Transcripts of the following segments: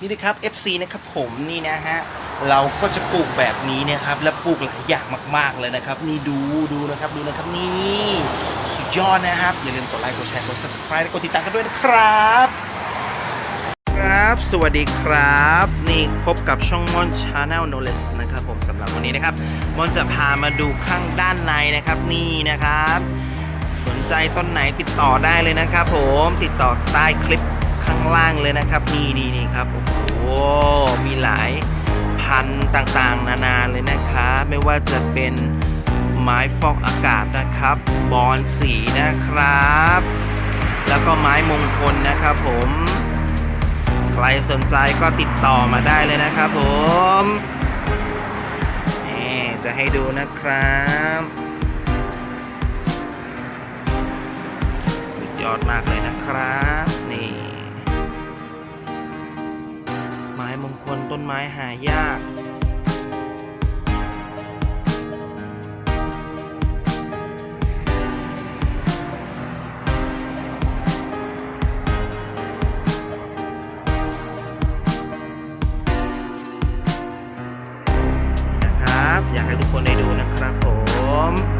นี่นะครับ FC นะครับผมนี่นะฮะเราก็จะปลูกแบบนี้นะครับและปลูกหลายอย่างมากๆเลยนะครับ นี่ดูดูนะครับดูนะครับนี่สุดยอดนะครับ อย่าลืมกดไลค์กดแชร์กด subscribe และกดติดตามกันด้วยนะครับ ครับสวัสดีครับ นี่พบกับช่องมอน Channel Knowledge นะครับผมสำหรับวันนี้นะครับมอนจะพามาดูข้างด้านในนะครับนี่นะครับ สนใจต้นไหนติดต่อได้เลยนะครับ ผมติดต่อใต้คลิป ข้างล่างเลยนะครับ นี่นี่นี่ครับ โอ้โห มีหลายพันต่างๆ นานาเลยนะครับ ไม่ว่าจะเป็นไม้ฟอกอากาศนะครับ บอนสีนะครับ แล้วก็ไม้มงคลนะครับผม ใครสนใจก็ติดต่อมาได้เลยนะครับผมนี่จะให้ดูนะครับสุดยอดมากเลยนะครับ นี่ ม้มงคลต้นไม้หายากนะครับ อยากให้ทุกคนได้ดูนะครับผม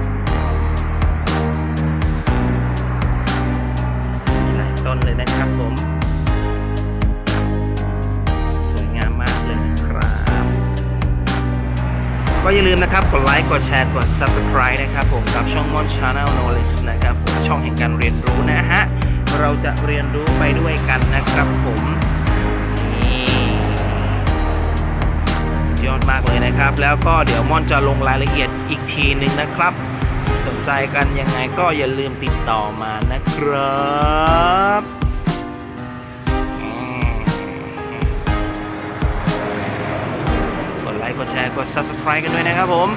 ก็อย่าลืมนะครับ กดไลค์ กดแชร์ กด Subscribe นะครับผมกับช่องมอน Channel Knowledge นะครับช่องแห่งการเรียนรู้นะฮะ เราจะเรียนรู้ไปด้วยกันนะครับผมนี่สุดยอดมากเลยนะครับ แล้วก็เดี๋ยวมอนจะลงรายละเอียดอีกทีหนึ่งนะครับ สนใจกันยังไงก็อย่าลืมติดต่อมานะครับ ค์กดแชร์กด Subscribe กันด้วยนะครับผม